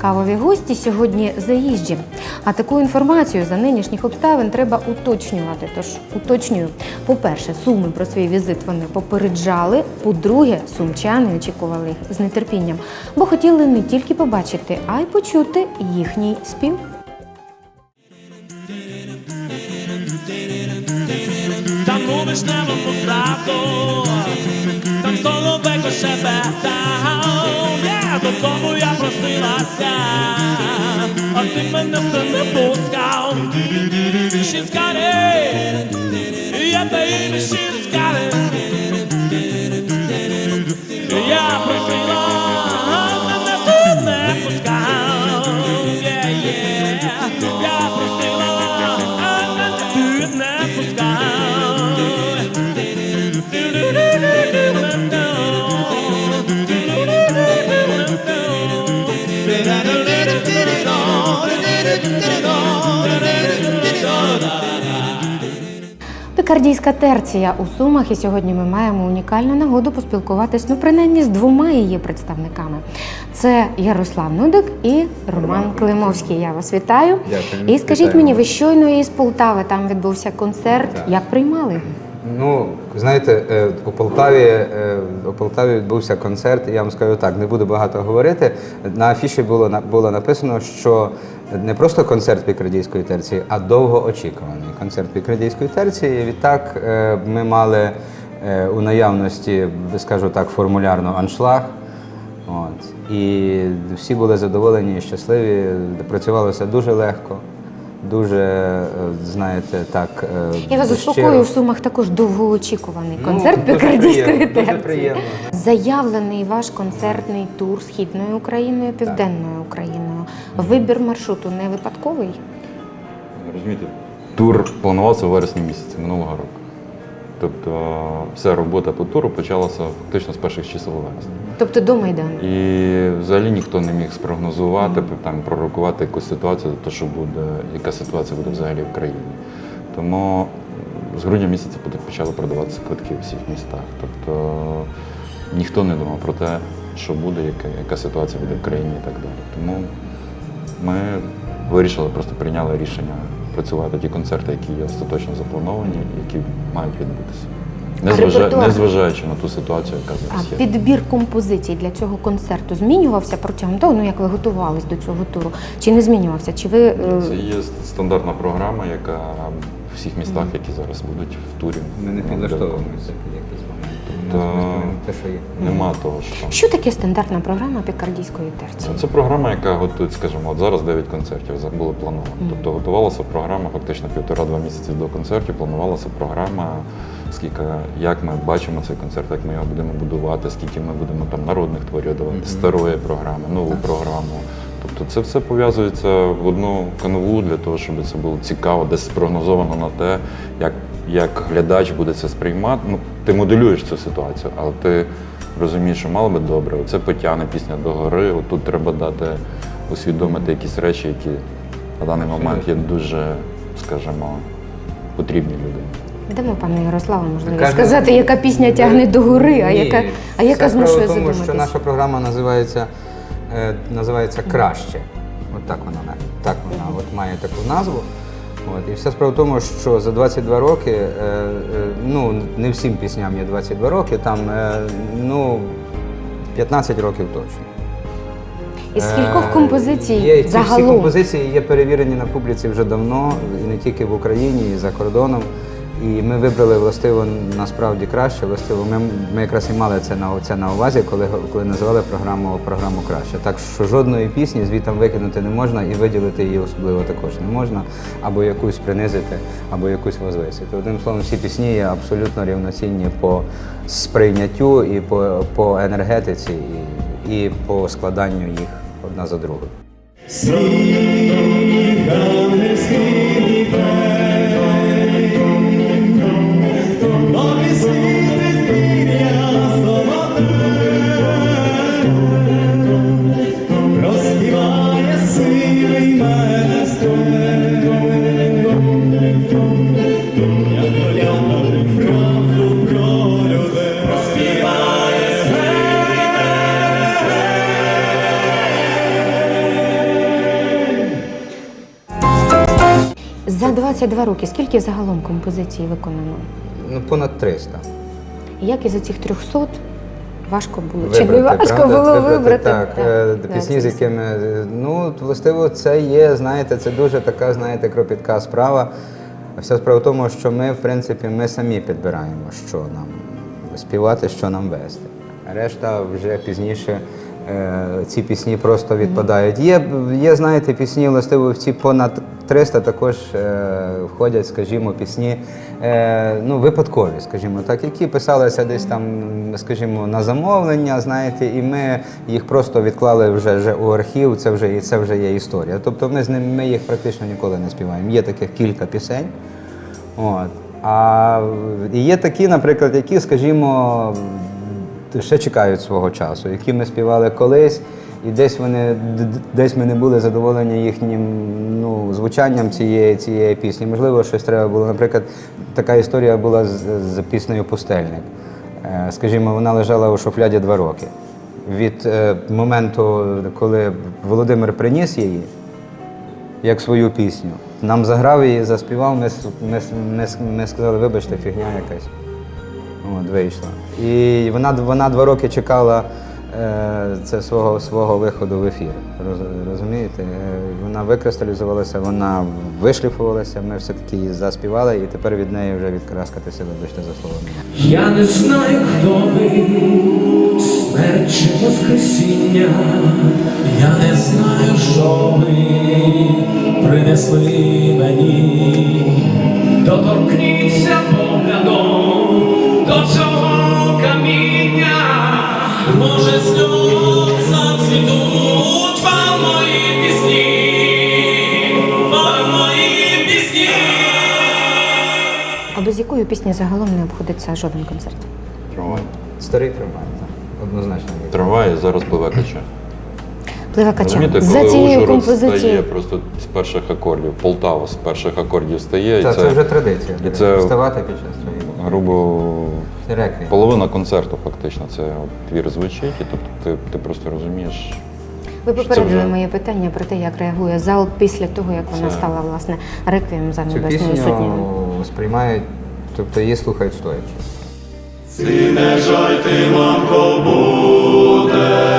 кавові гості сьогодні заїжджі. А таку інформацію за нинішніх обставин треба уточнювати. Тож уточнюю. По-перше, суми про свій візит вони попереджали. По-друге, сумчани очікували їх з нетерпінням, бо хотіли не тільки побачити, а й почути їхній спів. Там у вишневому саду, там соловейко шебетав, yeah, додому я просилася, а ти мене все не пускав. She's got it, yeah, baby, she's got it. Я просила, Пікардійська терція у Сумах, і сьогодні ми маємо унікальну нагоду поспілкуватись, ну принаймні з двома її представниками. Це Ярослав Нудик і Роман Климовський. Я вас вітаю. Дякую. І скажіть Вітаю. мені, ви щойно із Полтави там відбувся концерт. Так. Як приймали? Ну, знаєте, е, у Полтаві, е, у Полтаві відбувся концерт. Я вам скажу так, не буду багато говорити. На афіші було було написано, що не просто концерт пікрадійської терції, а довгоочікуваний концерт пікрадійської терції. Відтак е, ми мали е, у наявності, скажу так, формулярно аншлаг. От. І всі були задоволені і щасливі. Працювалося дуже легко, дуже, е, знаєте, так. е, Я вас заспокою, в Сумах також довгоочікуваний Ну, концерт дуже Пікардійської терції. Заявлений ваш концертний тур східною Україною, південною Україною. Вибір маршруту не випадковий. Розумієте, тур планувався у вересні місяці минулого року. Тобто вся робота по туру почалася фактично з перших чисел вересня. Тобто до Майдану. І взагалі ніхто не міг спрогнозувати, там, пророкувати якусь ситуацію, то, що буде, яка ситуація буде взагалі в країні. Тому з грудня місяця почали продаватися квитки у всіх містах. Тобто ніхто не думав про те, що буде, яка, яка ситуація буде в країні і так далі. Тому ми вирішили, просто прийняли рішення працювати ті концерти, які є остаточно заплановані, які мають відбутися. Незважа... репертуар? Незважаючи на ту ситуацію, яка А зараз є. підбір композицій для цього концерту змінювався протягом того, ну як ви готувались до цього туру? Чи не змінювався? Чи ви е, Це є стандартна програма, яка в всіх містах, які зараз будуть в турі. Ми не підлаштовуємося те, що є. Нема того, що що таке стандартна програма пікардійської терції? Це програма, яка готує, скажімо, от зараз 9 концертів було плановано. Тобто готувалася програма фактично півтора-два місяці до концертів. Планувалася програма, скільки як ми бачимо цей концерт, як ми його будемо будувати, скільки ми будемо там народних творів давати, старої програми, нову програму. Тобто це все пов'язується в одну канву для того, щоб це було цікаво, десь спрогнозовано на те, як, як глядач буде це сприймати. Ну, ти моделюєш цю ситуацію, але ти розумієш, що мало би добре, оце потягне пісня до гори, отут треба дати усвідомити якісь речі, які на даний момент є дуже, скажімо, потрібні людині. Дамо пану Ярославу можливість Каже- сказати, яка пісня тягне до гори, а Ні, яка, а яка змушує тому, задуматись. що наша програма називається, е, називається Краще. От так вона, так вона от має таку назву. От, і вся справа в тому, що за 22 роки, е, е, ну не всім пісням є 22 роки, там е, ну 15 років точно. Із скількох Е, композицій є, ці всі композиції є перевірені на публіці вже давно, і не тільки в Україні, і за кордоном. І ми вибрали властиво насправді краще. Властиво, ми, ми якраз і мали це на це на увазі, коли коли називали програму програму краще. Так що жодної пісні звітом викинути не можна і виділити її особливо також не можна, або якусь принизити, або якусь возвисити. Одним словом, всі пісні є абсолютно рівноцінні по сприйняттю і по, по енергетиці, і, і по складанню їх одна за другою. 22 роки скільки загалом композицій виконано? Ну, понад 300. І Як із цих 300 важко було? Чи не важко правда? було вибрати? Так, е, да, пісні, з якими. е, Ну, властиво, це є, знаєте, це дуже така, знаєте, кропітка справа. Вся справа в тому, що ми, в принципі, ми самі підбираємо, що нам співати, що нам вести. Решта вже пізніше ці пісні просто відпадають. Є, є, знаєте, пісні, властиво, в ці понад 300 також е, входять, скажімо, пісні е, ну, випадкові, скажімо так, які писалися десь там, скажімо, на замовлення, знаєте, і ми їх просто відклали вже, вже у архів, це вже, і це вже є історія. Тобто ми з ним ми їх практично ніколи не співаємо. Є таких кілька пісень. От. А є такі, наприклад, які, скажімо, ще чекають свого часу, які ми співали колись, і десь вони десь ми не були задоволені їхнім ну, звучанням цієї, цієї пісні. Можливо, щось треба було. Наприклад, така історія була з, з піснею Пустельник. Е, Скажімо, вона лежала у шуфляді два роки. Від е, моменту, коли Володимир приніс її, як свою пісню. Нам заграв її, заспівав, ми, ми, ми, ми сказали, вибачте, фігня якась. От, вийшла. І вона, вона два роки чекала е, це свого, свого виходу в ефір. Роз- розумієте? Е, Вона викристалізувалася, вона вишліфувалася, ми все-таки її заспівали, і тепер від неї вже відкараскатися, вибачте за слово. Я не знаю, хто ви, смерть чи воскресіння. Я не знаю, що ви принесли мені. Доторкніться Може, з нього зацвітуть вам мої пісні, вам мої пісні. А без якої пісні загалом не обходиться жоден концерт? Трамвай. Старий тримає, так. Однозначно. Трамвай і зараз пливе кача. Пливе кача. Розумієте, За коли цією Ужгород стає композицією. просто з перших акордів, Полтава з перших акордів стає, і це, це, вже традиція. і це- Вставати під час своєї. грубо Реквієм. половина концерту, фактично. Це от твір звучить, і тобто ти, ти просто розумієш. Ви попередили вже- моє питання про те, як реагує зал після того, як вона Це- стала власне реквієм за небесною пісню сприймають, тобто її слухають стоячи. Сине жаль ти, мамко, буде,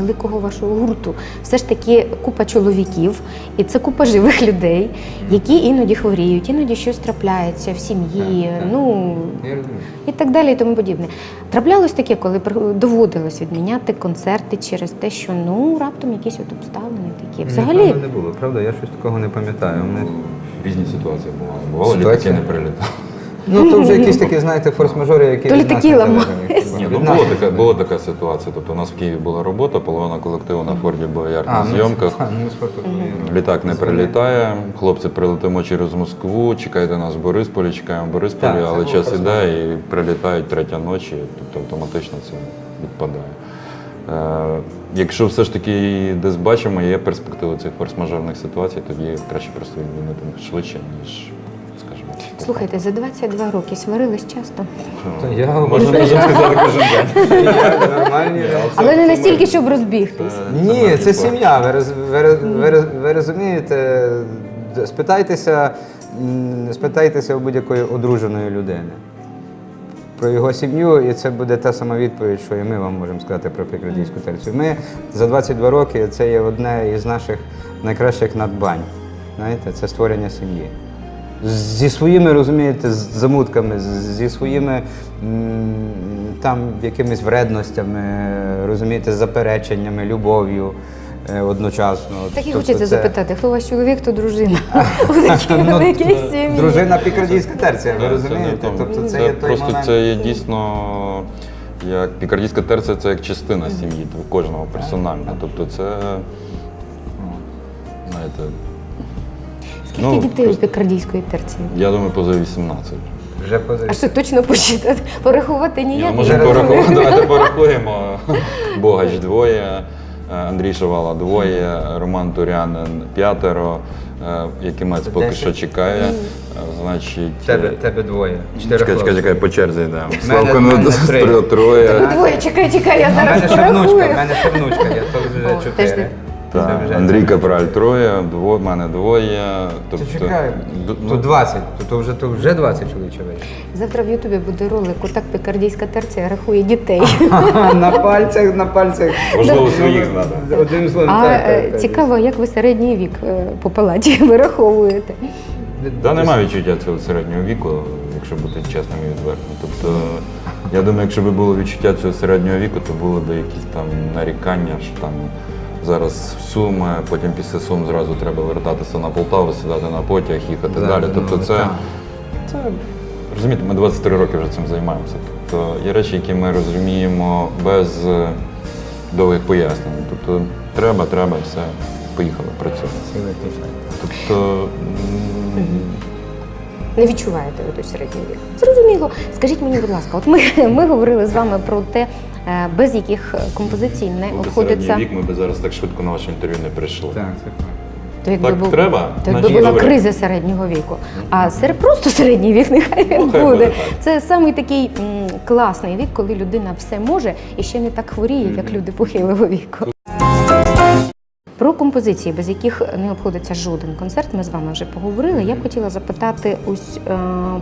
великого вашого гурту, все ж таки купа чоловіків, і це купа живих людей, які іноді хворіють, іноді щось трапляється в сім'ї, Так, так. ну і так далі, і тому подібне. Траплялось таке, коли при- доводилось відміняти концерти через те, що ну раптом якісь от обставини такі. Взагалі, Ніколи не було, правда? Я щось такого не пам'ятаю. Ми... Різні ситуації бували. Бувало, літаки не прилітали. Ну, то вже якісь такі, знаєте, форс-мажори, які То літаки. Ні, Від ну нас була така, була така ситуація. Тобто у нас в Києві була робота, половина колективу на Форді Боярд А, на ну, зйомках. ну. Літак не прилітає, хлопці прилетимо через Москву, чекайте нас в Борисполі, чекаємо в Борисполі, Так, це але було час просто. іде і прилітають третя ночі, тобто автоматично це відпадає. Е, якщо все ж таки десь бачимо, є перспективи цих форс-мажорних ситуацій, тоді краще просто відмінити швидше, ніж. Слухайте, за 22 роки сварились часто, То я Можна можна сказати кожен день. Я нормальні але не настільки, щоб розбігтись. Ні, це сім'я. Ви, роз- ви, роз- ви, роз- ви розумієте, Д- спитайтеся, м, спитайтеся у будь-якої одруженої людини. Про його сім'ю, і це буде та сама відповідь, що і ми вам можемо сказати про прикрадійську терцію. Ми за 22 роки це є одне із наших найкращих надбань. Знаєте, це створення сім'ї. Зі своїми, розумієте, замутками, зі своїми там якимись вредностями, розумієте, запереченнями, любов'ю. е, одночасно. Так і Тобто хочеться це- запитати, хто ваш чоловік, хто дружина? У такій Ну, великій сім'ї. Дружина пікардійська терція, ви розумієте? Тобто це Це є той просто момент. це є дійсно як пікардійська терція, це як частина сім'ї кожного персонально. Тобто це ну, Скільки Ну, дітей у просто- пікардійської терції? я думаю, поза 18. Вже поза- А що точно посчитати? Порахувати ніяк? ну, не порахувати, давайте порахуємо. Богач двоє, е, Андрій Шавала двоє, Роман Турянин п'ятеро, е, Якимець поки Десять. що чекає. Е, Значить, Тебе, тебе двоє. Чотири чекай, чекай, хлопці. чекай, по черзі йдемо. Славко в мене ну, три. тро- троє. Двоє, чекай, чекай, я У зараз мене ще внучка, в порахую. мене ще внучка, я то вже теж чотири. Так, Андрій Капраль троє, дво, в мене двоє. Ти Тобто, чекай, д- ну, тут 20, то, то вже, то вже 20 чоловіче вийшло. Завтра в Ютубі буде ролик, отак пікардійська терція рахує дітей. на пальцях, на пальцях. Можливо, своїх знати. Одним словом, А так, е, так, цікаво, як ви середній вік е, по палаті вираховуєте? Да, немає відчуття цього середнього віку, якщо бути чесним і відвертим. Тобто, я думаю, якщо б було відчуття цього середнього віку, то було б якісь там нарікання, що там зараз в Суми, потім після Сум зразу треба вертатися на Полтаву, сідати на потяг, їхати Да, далі. ну, Тобто це, це розумієте, ми 23 роки вже цим займаємося. Тобто є речі, які ми розуміємо без е, довгих пояснень. Тобто треба, треба, все, поїхали, працюємо. Тобто Не відчуваєте ви той середній вік? Зрозуміло. Скажіть мені, будь ласка, от ми, ми говорили з вами про те, без яких композицій не би середній вік, ми б зараз так швидко на ваше інтерв'ю не прийшли. Так, це. То якби Так був, треба, то якби значить, була добре. криза середнього віку. А сер просто середній вік, нехай він Ну, хай буде. буде так. Це самий такий м, класний вік, коли людина все може і ще не так хворіє, як люди похилого віку. Про композиції, без яких не обходиться жоден концерт, ми з вами вже поговорили. Я б хотіла запитати ось е,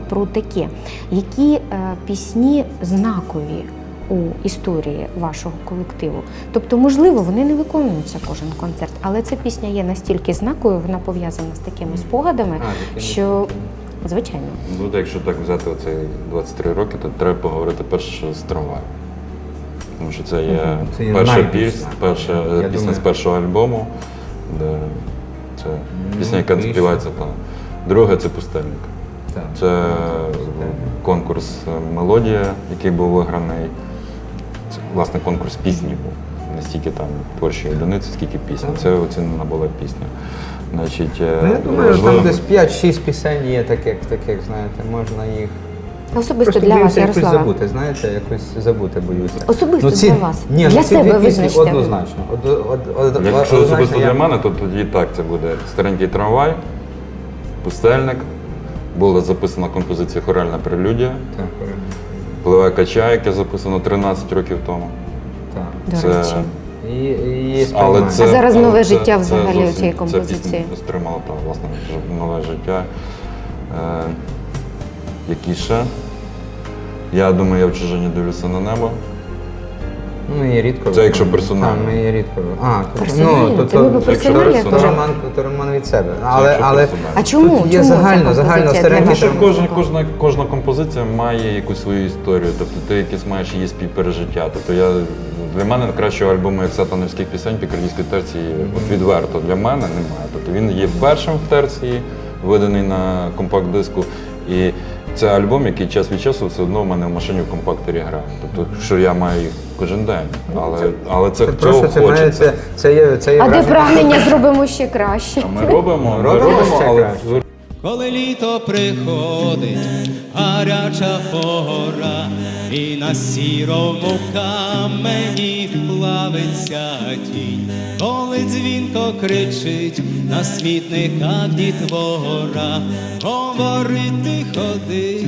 про таке, які е, пісні знакові у історії вашого колективу. Тобто, можливо, вони не виконуються кожен концерт, але ця пісня є настільки знаковою, вона пов'язана з такими спогадами, А, що звичайно. Ну, так, якщо так взяти оці 23 роки, то треба поговорити перше з трамваю. Тому що це є Це перша пісня, перша Я пісня думаю. з першого альбому, де це пісня, яка співається там. Друге це пустельник. Це конкурс е, мелодія, який був виграний. Власне конкурс пісні був. Не стільки там творчої одиниці, скільки пісні. Це оцінена була пісня. Значить, е, Ну, я думаю, важливо- там десь 5-6 пісень є таких, таких, знаєте, можна їх. Особисто Просто для вас, боюся якось Ярослава. забути, знаєте, якось забути боюся. Особисто ці, для вас. Ні, Для ну, ці себе пісні визначте. однозначно. Од, од, од, од, Якщо однозначно особисто я- для мене, то тоді так це буде старенький трамвай, пустельник. Була записана композиція Хоральна прелюдія, Так, пливе кача, яке записано 13 років тому. так. До Це- речі. І, і є Але сприймання. це, А зараз але нове це- життя це взагалі у цій ця композиції. пісня стримала там, власне, нове життя. Е, які ще? Я думаю, я в чужині дивлюся на небо. Ну, ми її рідко. Це якщо персонально. А, ми її рідко. А, то, Персонально? ну, то, Це то, персонально то, то, теж? роман, то роман від себе. Але, якщо але персонально. А чому? Тут є чому загально- ця загально композиція старенькі для Тому що вашого кожна, кожна, кожна композиція має якусь свою історію, тобто ти якісь маєш її співпережиття. Тобто я, для мене кращого альбому, як сатанівських пісень пікардійської терції, от відверто для мене немає. Тобто він є першим в терції, виданий на компакт-диску. І це альбом, який час від часу все одно в мене в машині в компактері грає. Тобто, що я маю їх кожен день. Але, але це, це цього просто це, хочеться. це, це є, це є А де прагнення зробимо ще краще? А ми робимо, ми Робимо робимо, ще але краще. Коли літо приходить, гаряча пора, і на сірому камені плавиться тінь, коли дзвінко кричить на смітниках дітвора, говорити, ходити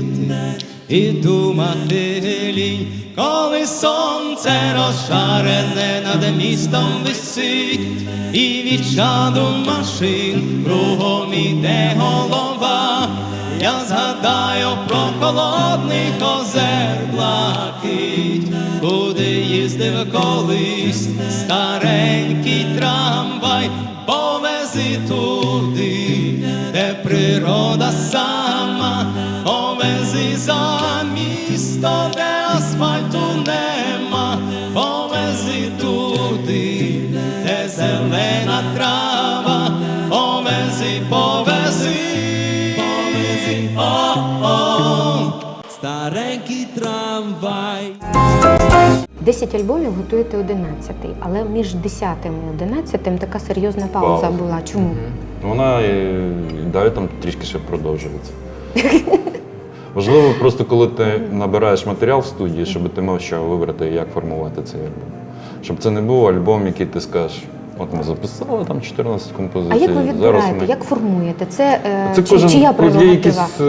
і думати лінь, коли сонце розжарене над містом висить, і від чаду машин кругом іде голова. Я згадаю про холодний озер блакить, куди їздив колись старенький трамвай, повези туди, де природа сама, за місто, де асфальту нема, повези туди, де зелена трава, повези, повези, повези, о, о, старенький трамвай. 10 альбомів готуєте 11, але між 10 і 11 така серйозна пауза Пауза. була. Чому? Ну, вона е, далі там трішки ще продовжується. Важливо просто, коли ти набираєш матеріал в студії, щоб ти мав що вибрати, як формувати цей альбом. Щоб це не був альбом, який ти скажеш, от ми записали там 14 композицій. А як ви зараз відбираєте? ми... Як формуєте? Це, е, Це чи, кожен чия ну, є якісь, е,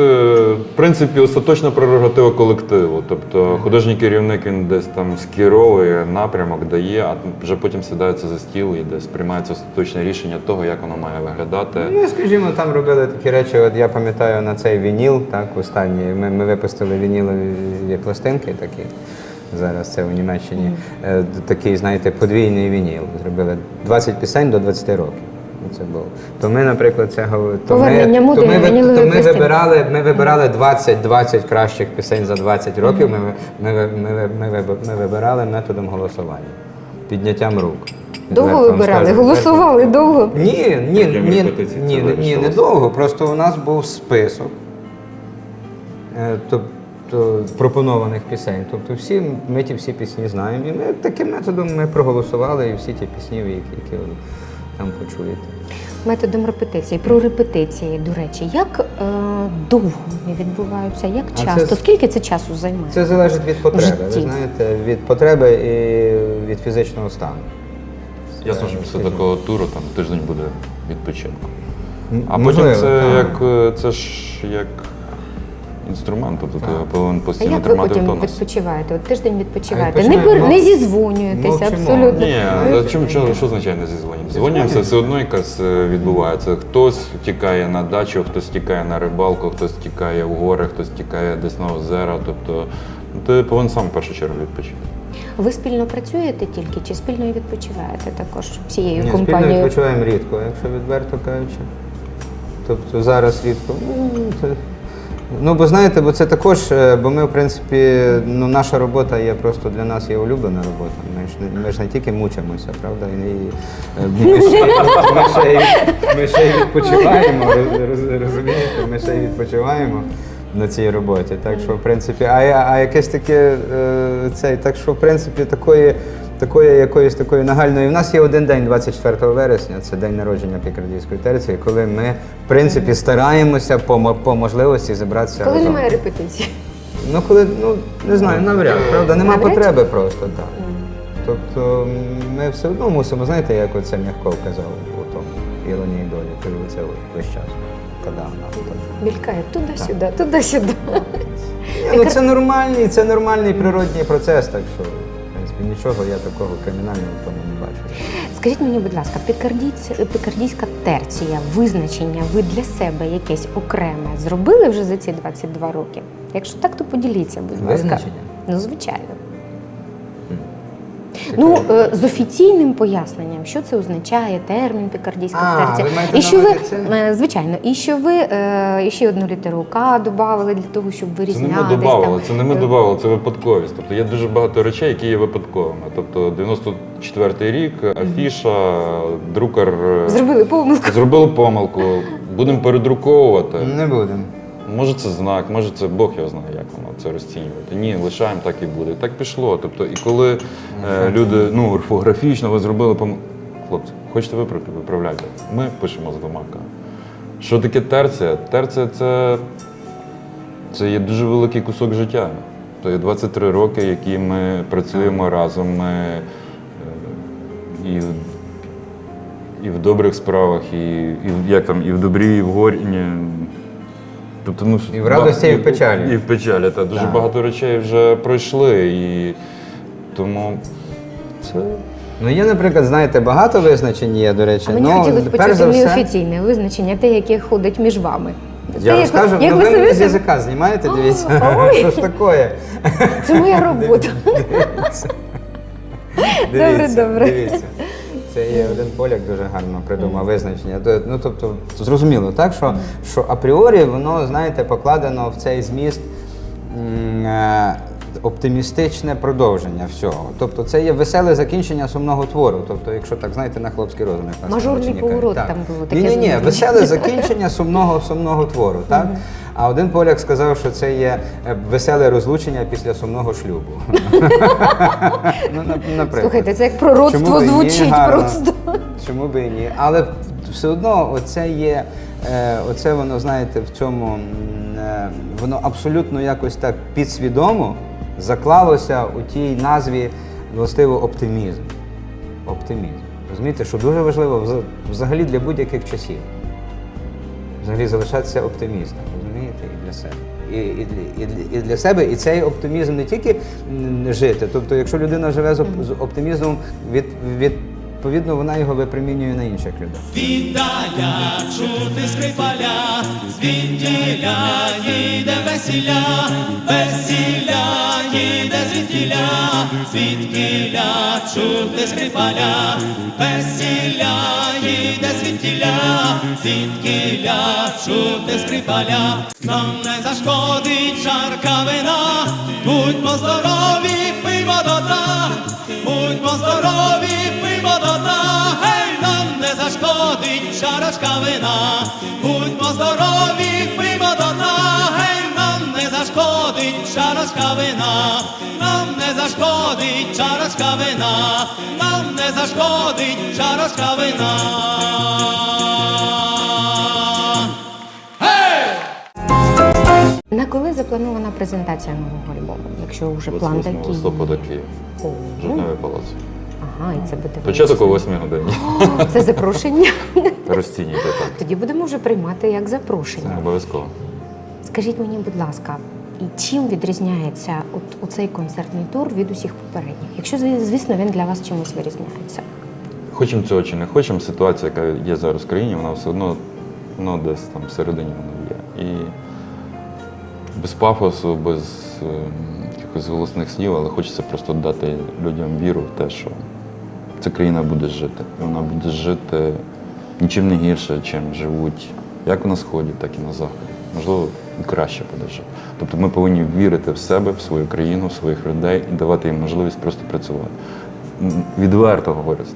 в принципі, остаточна прерогатива колективу. Тобто художній керівник він десь там скеровує напрямок, дає, а вже потім сідається за стіл і десь приймається остаточне рішення того, як воно має виглядати. Ну, скажімо, там робили такі речі. От я пам'ятаю на цей вініл, так, останній. Ми, ми випустили вінілові пластинки такі. Зараз це у Німеччині. Е, Такий, знаєте, подвійний вініл. Зробили 20 пісень до 20 років. Це було. То ми, наприклад, це гов- то ми, Повернення то ми, то ми вибирали, ми вибирали 20, 20 кращих пісень за 20 років. Ми, ми, ми, ми, ми вибирали методом голосування, підняттям рук. Довго вибирали, скажу. голосували довго. Ні, ні, ні, ні, ні, ні, не довго. Просто у нас був список е, тобто, пропонованих пісень. Тобто всі, ми ті всі пісні знаємо. І ми таким методом ми проголосували і всі ті пісні, які, які ви там почуєте. Методом репетиції. Про репетиції, до речі, як е, довго вони відбуваються, як А часто? це- Скільки це часу займає? Це залежить від потреби. Ви знаєте, від потреби і від фізичного стану. Ясно, що після такого туру там тиждень буде відпочинку. А можливо, потім це так. як е, це ж як інструмент, тобто ти його повинен А постійно як ви тримати в потім тонусі. відпочиваєте? От тиждень відпочиваєте. Не, пер- не зізвонюєтеся мовчимо. абсолютно. Ні, а чому що, що означає не зізвонюємося? Зізвонюємося, все одно якась е, відбувається. Хтось тікає на дачу, хтось тікає на рибалку, хтось тікає в гори, хтось тікає десь на озера. Тобто ну, ти повинен сам в першу чергу відпочити. Ви спільно працюєте тільки чи спільно і відпочиваєте також всією Ні, спільно компанією? відпочиваємо рідко, якщо відверто кажучи. Тобто зараз рідко. Ну, це- Ну, бо знаєте, бо це також, е, бо ми, в принципі, ну, наша робота є просто для нас є улюблена робота. Ми ж не, ми ж не тільки мучимося, правда? І, е, ми, ще, ми, ще, й- ми ще й відпочиваємо, роз- роз- розумієте? Ми ще й відпочиваємо на цій роботі. Так що, в принципі, а, я- а якесь таке е, цей, так що, в принципі, такої. Такої якоїсь такої нагальної. У нас є один день, 24 вересня, це день народження Пікардійської терції, коли ми, в принципі, стараємося по, мо- по можливості зібратися. Коли разом. немає репетиції. Ну, коли, ну, не знаю, навряд, правда, нема Навряд? потреби просто, так. Тобто м, ми все одно мусимо, знаєте, як оце Мягков казав у тому іронії долі, кажу, це весь час. Коли там. Мількає туди-сюди, туди-сюди. Ну це нормальний, це нормальний природній процес, так що, принципі, нічого я такого кримінального в тому не бачу. Скажіть мені, будь ласка, пікардійська терція, визначення ви для себе якесь окреме зробили вже за ці 22 роки? Якщо так, то поділіться, будь ласка. Визначення? Ну, звичайно. Ну, е, з офіційним поясненням, що це означає, термін пікардійська маєте і що ви, е, звичайно, і що ви е, і ще одну літеру К додали для того, щоб Це не вирізняти. додавали, це не ми додавали, це випадковість. Тобто є дуже багато речей, які є випадковими. Тобто 94-й рік, афіша, друкар Зробили помилку. зробили помилку, будемо передруковувати. Не будемо. Може це знак, може це Бог його знає, як воно це розцінювати. Ні, лишаємо, так і буде. Так пішло. Тобто, і коли е, люди, ну, орфографічно ви зробили пом... Хлопці, хочете виправити, виправляйте. Ми пишемо з двома К. Що таке терція? Терція це, це є дуже великий кусок життя. Це є 23 роки, які ми працюємо разом. Ми, е, і, і в добрих справах, і, і як там, і в добрі, і в горі. Тобто, ну, І в радості, і в печалі. І в печалі. Та дуже Так. багато речей вже пройшли. І тому це. Ну, є, наприклад, знаєте, багато визначень є, до речі. А мені ну, хотілося перш почути за все- неофіційне визначення, те, яке ходить між вами. Я Те, як ви- розкажу, як ну ви ви мене з собі- язика знімаєте, дивіться, Ой. що ж таке? Це моя робота. Дивіться, добре. Дивіться. Це є один поляк дуже гарно придумав визначення. Ну, тобто, зрозуміло, так, що, що апріорі воно, знаєте, покладено в цей зміст е, оптимістичне продовження всього. Тобто це є веселе закінчення сумного твору. Тобто, якщо так знаєте, на хлопський розум. як Мажорний поворот Так. там було таке Ні, ні, ні, веселе закінчення сумного сумного твору. Так? А один поляк сказав, що це є е, веселе розлучення після сумного шлюбу. ну, наприклад. Слухайте, це як пророцтво звучить просто. Чому би і ні? Але все одно оце є, е, оце воно, знаєте, в цьому, е, воно абсолютно якось так підсвідомо заклалося у тій назві властиво оптимізм. Оптимізм. Розумієте, що дуже важливо взагалі для будь-яких часів. Взагалі залишатися оптимістом, розумієте, і для себе. І, і, і, і для себе, і цей оптимізм не тільки жити. Тобто, якщо людина живе з, оп- з оптимізмом, від, відповідно вона його випромінює на інших людей. Віддаля чути скрипаля, звідтіля їде весілля, весілля їде звідтіля, звідкіля чути скрипаля, весілля їде звідтіля, звідкіля чути скрипаля. Нам не зашкодить чарка вина, будьмо здорові, пиво до дна, будьмо здорові, пиво гей, нам не зашкодить чарочка вина, будьмо здорові, до дна, гей, нам не зашкодить чарочка вина, нам не зашкодить чарочка вина, нам не зашкодить чарочка вина. На коли запланована презентація нового альбому? Якщо вже план 28 такий. листопада Київ. О, Жовтневий палац. Ага, і це буде Початок о 8 годині. О, Це запрошення. Розцінюйте так. Тоді будемо вже приймати як запрошення. Це обов'язково. Скажіть мені, будь ласка, і чим відрізняється от оцей концертний тур від усіх попередніх? Якщо звісно він для вас чимось вирізняється. Хочемо цього чи не хочемо, ситуація, яка є зараз в країні, вона все одно ну, десь там всередині вона є. І без пафосу, без е, якихось голосних слів, але хочеться просто дати людям віру в те, що ця країна буде жити. І вона буде жити нічим не гірше, чим живуть як на сході, так і на заході. Можливо, і краще буде жити. Тобто ми повинні вірити в себе, в свою країну, в своїх людей і давати їм можливість просто працювати. Відверто говорять,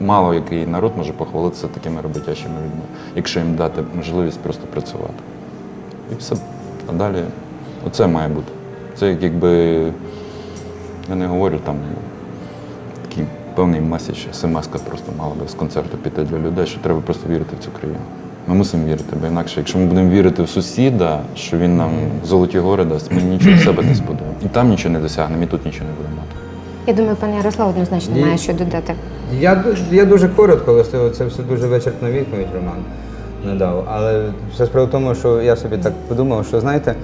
мало який народ може похвалитися такими роботящими людьми, якщо їм дати можливість просто працювати. І все. А далі оце має бути. Це якби, я не говорю там такий певний меседж, смс просто мала би з концерту піти для людей, що треба просто вірити в цю країну. Ми мусимо вірити, бо інакше, якщо ми будемо вірити в сусіда, що він нам золоті гори дасть, ми нічого в себе не збудуємо. І там нічого не досягнемо, і тут нічого не будемо мати. Я думаю, пан Ярослав однозначно має що додати. Я, я дуже коротко, власне, це все дуже вичерпна відповідь, Роман надав. Але все справа в тому, що я собі так подумав, що знаєте,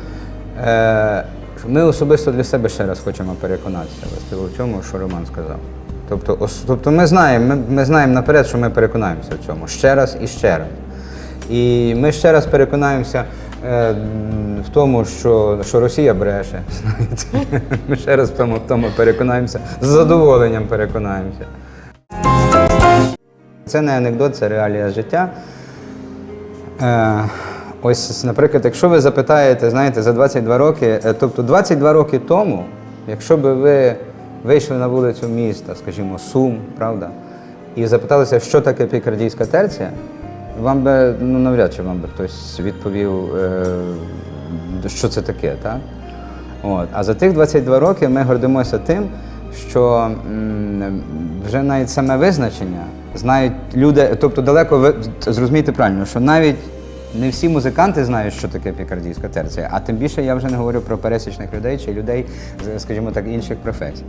е, ми особисто для себе ще раз хочемо переконатися в цьому, що Роман сказав. Тобто, ос- тобто ми знаємо, ми, ми знаємо наперед, що ми переконаємося в цьому ще раз і ще раз. І ми ще раз переконаємося е, в тому, що, що Росія бреше. Ми ще раз в тому, в тому переконаємося, з задоволенням переконаємося. Це не анекдот, це реалія життя. Е, ось, наприклад, якщо ви запитаєте, знаєте, за 22 роки, е, тобто 22 роки тому, якщо б ви вийшли на вулицю міста, скажімо, Сум, правда, і запиталися, що таке пікардійська терція, вам би, ну навряд чи вам би хтось відповів, е, що це таке, так? От. А за тих 22 роки ми гордимося тим, що вже навіть саме визначення знають люди, тобто далеко ви зрозумійте правильно, що навіть не всі музиканти знають, що таке пікардійська терція, а тим більше я вже не говорю про пересічних людей чи людей, скажімо так, інших професій.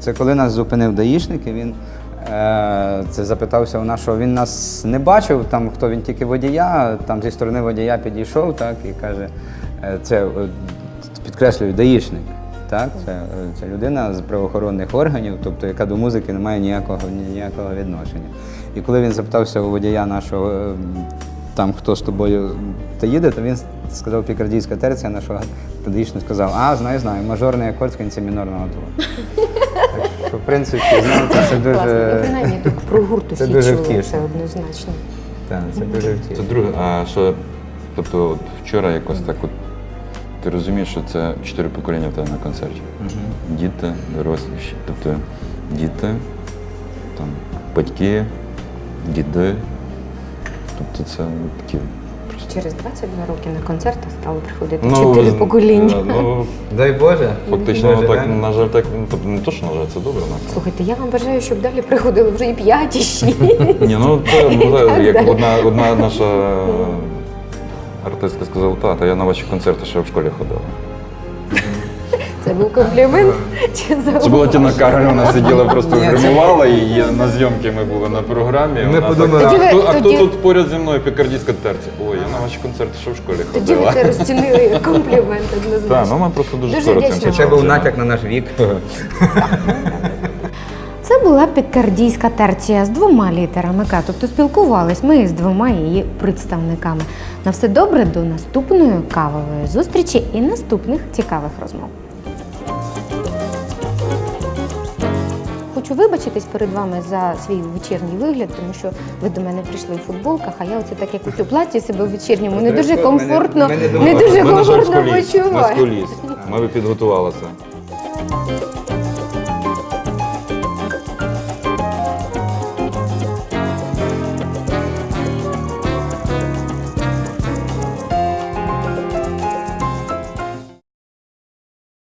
Це коли нас зупинив даїшник, і він е, це запитався у нашого, він нас не бачив, там хто він тільки водія, там зі сторони водія підійшов, так, і каже, е, це е, підкреслюю, даїшник. Так, це, е, це людина з правоохоронних органів, тобто яка до музики не має ніякого, ніякого відношення. І коли він запитався у водія нашого, там хто з тобою та їде, то він сказав пікардійська терція, нашого даїшник сказав, а, знаю, знаю, мажорний акорд в кінці мінорного твору. Так що, в принципі, знаєте, це. Ну, дуже. принаймні так про гурт це усі дуже чули, втішно. це однозначно. Так, це дуже Це втішно. друге, а що, тобто от вчора якось так от ти розумієш, що це чотири покоління в тебе на концерті. Діти, дорослі, ще. тобто діти, там, батьки, діди. Тобто це такі просто. Через 22 роки на концерти стало приходити чотири покоління. Ну, Дай Боже. фактично, Боже, так, да? на жаль, так, ну, тобто не то, що на жаль, це добре. на- Слухайте, я вам бажаю, щоб далі приходили вже і п'ять, і шість. Ні, ну це ну, Так так, як одна, одна наша артистка сказала, тата, я на ваші концерти ще в школі ходила. Це був комплімент чи Це була Тіна Кароль, вона сиділа, просто гримувала і на зйомки ми були на програмі. Ми вона так, подумали, а, хто, а хто тоді- тут поряд зі мною пікардійська терця? Ой, я на ваші концерти ще в школі Тоді ви ходила. це розцінили як комплімент Так, ну однозначно. ми просто дуже Дуже скоро цим вдячна Це був натяк на наш вік. Це була пікардійська терція з двома літерами К, тобто спілкувались ми з двома її представниками. На все добре до наступної кавової зустрічі і наступних цікавих розмов. Хочу вибачитись перед вами за свій вечірній вигляд, тому що ви до мене прийшли в футболках, а я оце так якось у платі себе в вечірньому не дуже комфортно, не дуже комфортно почуваю. Ми би підготувалися.